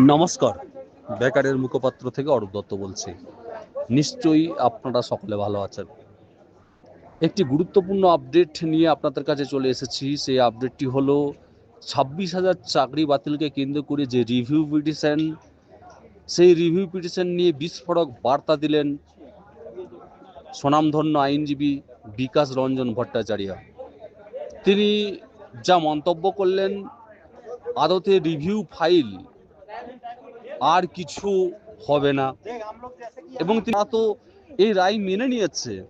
নমস্কার। বেকারের মুখপাত্র থেকে অরূপ দত্ত বলছি। নিশ্চয়ই আপনারা সকলে ভালো আছেন। একটি গুরুত্বপূর্ণ আপডেট নিয়ে আপনাদের কাছে চলে এসেছি। সেই আপডেটটি হলো, ছাব্বিশ হাজার চাকরি বাতিলকে কেন্দ্র করে যে রিভিউ পিটিশন সেই রিভিউ পিটিশন নিয়ে বিস্ফোরক বার্তা দিলেন স্বনামধন্য আইনজীবী বিকাশ রঞ্জন ভট্টাচার্য। তিনি যা মন্তব্য করলেন, আদতে রিভিউ ফাইল আর কিছু হবে না। এবং তারা তো এই রায় মেনে নিয়েছে।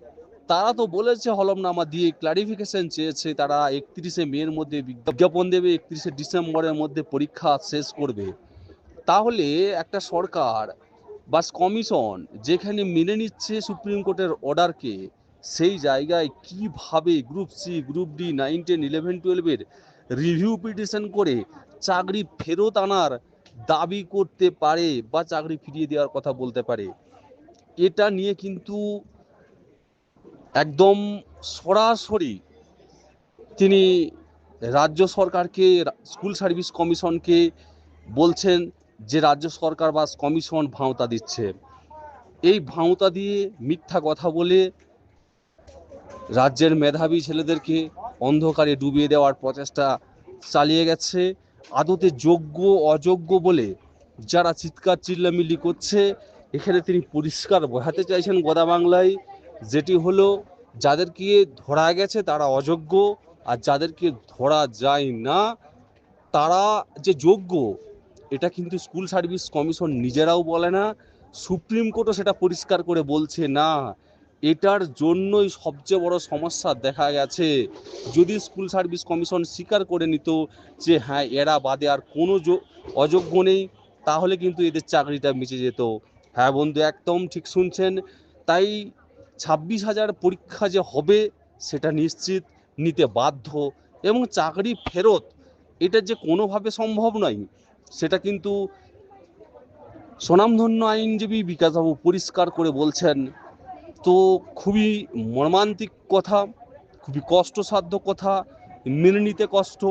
তারা তো বলেছে হলমনামা দিয়ে ক্লারিফিকেশন চেয়েছে, তারা একত্রিশে মের মধ্যে বিজ্ঞাপন দেবে, একত্রিশে ডিসেম্বরের মধ্যে পরীক্ষা শেষ করবে। তাহলে একটা সরকার বা কমিশন যেখানে মেনে নিচ্ছে সুপ্রিম কোর্টের অর্ডারকে, সেই জায়গায় কীভাবে group C group D nine ten eleven টুয়েলভের রিভিউ পিটিশন করে চাকরি ফেরত আনার দাবি করতে পারে বা চাকরি ফিরিয়ে দেওয়ার কথা বলতে পারে। এটা নিয়ে কিন্তু একদম সরাসরি তিনি রাজ্য সরকারকে, স্কুল সার্ভিস কমিশনকে বলছেন যে রাজ্য সরকার বা কমিশন ভাঁওতা দিচ্ছে। এই ভাঁওতা দিয়ে মিথ্যা কথা বলে রাজ্যের মেধাবী ছেলেদেরকে অন্ধকারে ডুবিয়ে দেওয়ার প্রচেষ্টা চালিয়ে গেছে। আদতে যোগ্য, অযোগ্য বলে যারা চিৎকার, চিল্লামিল্লি করছে, এখানে তিনি পরিষ্কার বোঝাতে চাইছেন গোদা বাংলায় যেটি হলো, যাদেরকে ধরা গেছে তারা অযোগ্য আর যাদেরকে ধরা যায় না, তারা যে যোগ্য, এটা কিন্তু স্কুল সার্ভিস কমিশন নিজেরাও বলে না, সুপ্রিম কোর্টও সেটা পরিষ্কার করে বলছে না। এটার জন্যই সবচেয়ে বড় সমস্যা দেখা গেছে। যদি স্কুল সার্ভিস কমিশন স্বীকার করে নিত যে হ্যাঁ এরা বাদে আর কোনো অযোগ্য নেই, তাহলে কিন্তু এদের চাকরিটা মিচে যেত। হ্যাঁ বন্ধু, একদম ঠিক শুনছেন। তাই ছাব্বিশ হাজার পরীক্ষা যে হবে, সেটা নিশ্চিত নিতে বাধ্য। এবং চাকরি ফেরত, এটা যে কোনোভাবে সম্ভব নয়, সেটা কিন্তু স্বনামধন্য আইনজীবী বিকাশবাবু পরিষ্কার করে বলছেন। তো খুবই মর্মান্তিক কথা, খুবই কষ্টসাধ্য কথা, মেনে নিতে কষ্ট,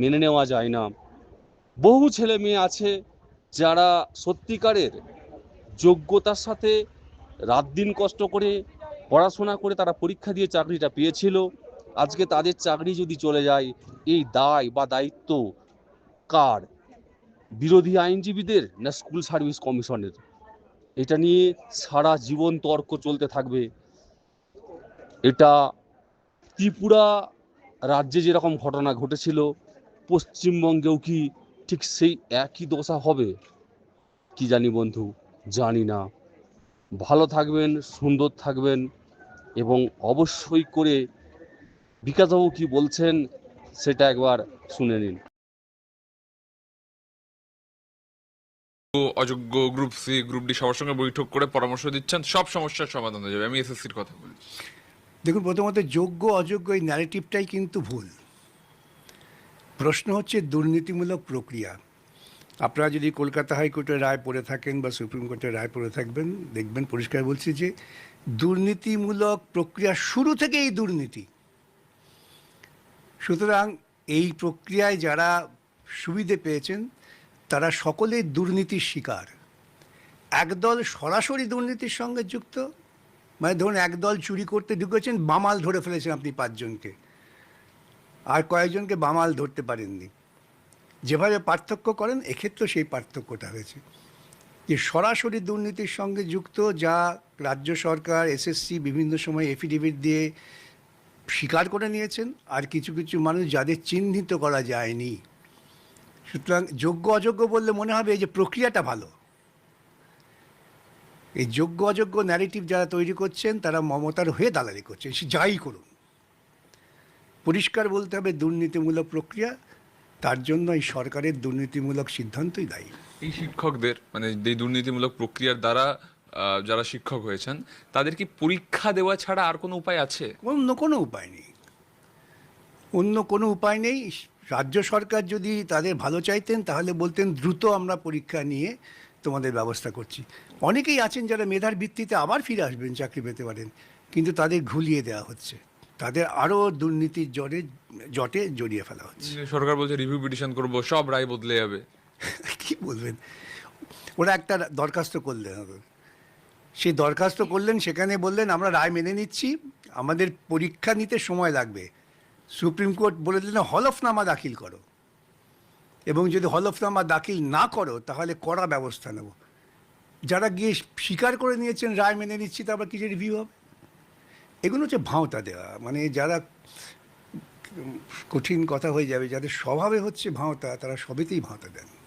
মেনে নেওয়া যায় না। বহু ছেলে মেয়ে আছে যারা সত্যিকারের যোগ্যতার সাথে রাত দিন কষ্ট করে পড়াশোনা করে তারা পরীক্ষা দিয়ে চাকরিটা পেয়েছিল। আজকে তাদের চাকরি যদি চলে যায়, এই দায় বা দায়িত্ব কার? বিরোধী আইনজীবীদের না স্কুল সার্ভিস কমিশনের এটা নিয়ে সারা জীবন তর্ক চলতে থাকবে। এটা ত্রিপুরা রাজ্যে যেরকম ঘটনা ঘটেছিল, পশ্চিমবঙ্গেও কি ঠিক সেই একই দশা হবে? কি জানি বন্ধু, জানি না। ভালো থাকবেন, সুন্দর থাকবেন এবং অবশ্যই করে বিকাশবাবু কি বলছেন সেটা একবার শুনে নিন। অযোগ্য গ্রুপ সি গ্রুপ ডি সবার সঙ্গে বৈঠক করে পরামর্শ দিচ্ছেন, সব সমস্যার সমাধান হয়ে যাবে। আমি এসএসসির কথা বলছি। দেখুন, প্রথমত যোগ্য, অযোগ্য, এই ন্যারেটিভটাই কিন্তু ভুল। প্রশ্ন হচ্ছে দুর্নীতিমূলক প্রক্রিয়া। আপনারা যদি কলকাতা হাইকোর্টের রায় পড়ে থাকেন বা সুপ্রিম কোর্টের রায় পড়ে থাকবেন, দেখবেন, পরিষ্কার বলছি যে দুর্নীতিমূলক প্রক্রিয়া শুরু থেকেই দুর্নীতি। সুতরাং এই প্রক্রিয়ায় যারা সুবিধে পেয়েছেন তারা সকলেই দুর্নীতির শিকার। একদল সরাসরি দুর্নীতির সঙ্গে যুক্ত মানে ধরুন একদল চুরি করতে ঢুকেছেন, বামাল ধরে ফেলেছেন আপনি পাঁচজনকে। আর কয়েকজনকে বামাল ধরতে পারেননি। যেভাবে পার্থক্য করেন, এক্ষেত্রেও সেই পার্থক্যটা হয়েছে। যে সরাসরি দুর্নীতির সঙ্গে যুক্ত, যা রাজ্য সরকার এসএসসি বিভিন্ন সময় এফিডেভিট দিয়ে স্বীকার করে নিয়েছেন, আর কিছু কিছু মানুষ যাদের চিহ্নিত করা যায়নি সুতরাং যোগ্য অযোগ্য বললে মনে হবে এই যে প্রক্রিয়াটা ভালো। এই যোগ্য অযোগ্য ন্যারেটিভ যারা তৈরি করছেন তারা মমতার হয়ে দালালি করছেন সে যাই করুন। পরিষ্কার বলতে হবে দুর্নীতিমূলক প্রক্রিয়া তার জন্য এই সরকারের দুর্নীতিমূলক সিদ্ধান্তই দায়ী। এই শিক্ষকদের মানে এই দুর্নীতিমূলক প্রক্রিয়ার দ্বারা যারা শিক্ষক হয়েছেন তাদের কি পরীক্ষা দেওয়া ছাড়া আর কোনো উপায় আছে? অন্য কোনো উপায় নেই। অন্য কোনো উপায় নেই রাজ্য সরকার যদি তাদের ভালো চাইতেন তাহলে বলতেন দ্রুত আমরা পরীক্ষা নিয়ে তোমাদের ব্যবস্থা করছি। অনেকেই আছেন যারা মেধার ভিত্তিতে আবার ফিরে আসবেন চাকরি পেতে পারেন কিন্তু তাদের ঘুলিয়ে দেওয়া হচ্ছে। তাদের আরও দুর্নীতির জটে জটে জড়িয়ে ফেলা হচ্ছে। সরকার বলছে রিভিউ পিটিশন করব সব রায় বদলে যাবে। কি বলবেন? ওরা একটা দরখাস্ত করলেন সেই দরখাস্ত করলেন সেখানে বললেন আমরা রায় মেনে নিচ্ছি আমাদের পরীক্ষা নিতে সময় লাগবে। সুপ্রিম কোর্ট বলে দিলেন হলফনামা দাখিল করো। এবং যদি হলফনামা দাখিল না করো, তাহলে কড়া ব্যবস্থা নেব। যারা গিয়ে স্বীকার করে নিয়েছেন, রায় মেনে নিচ্ছি তারপর কিছু রিভিউ হবে? এগুলো হচ্ছে ভাঁওতা দেওয়া। মানে যারা কঠিন কথা হয়ে যাবে, যাদের স্বভাবে হচ্ছে ভাঁওতা, তারা সবেতেই ভাঁওতা দেন।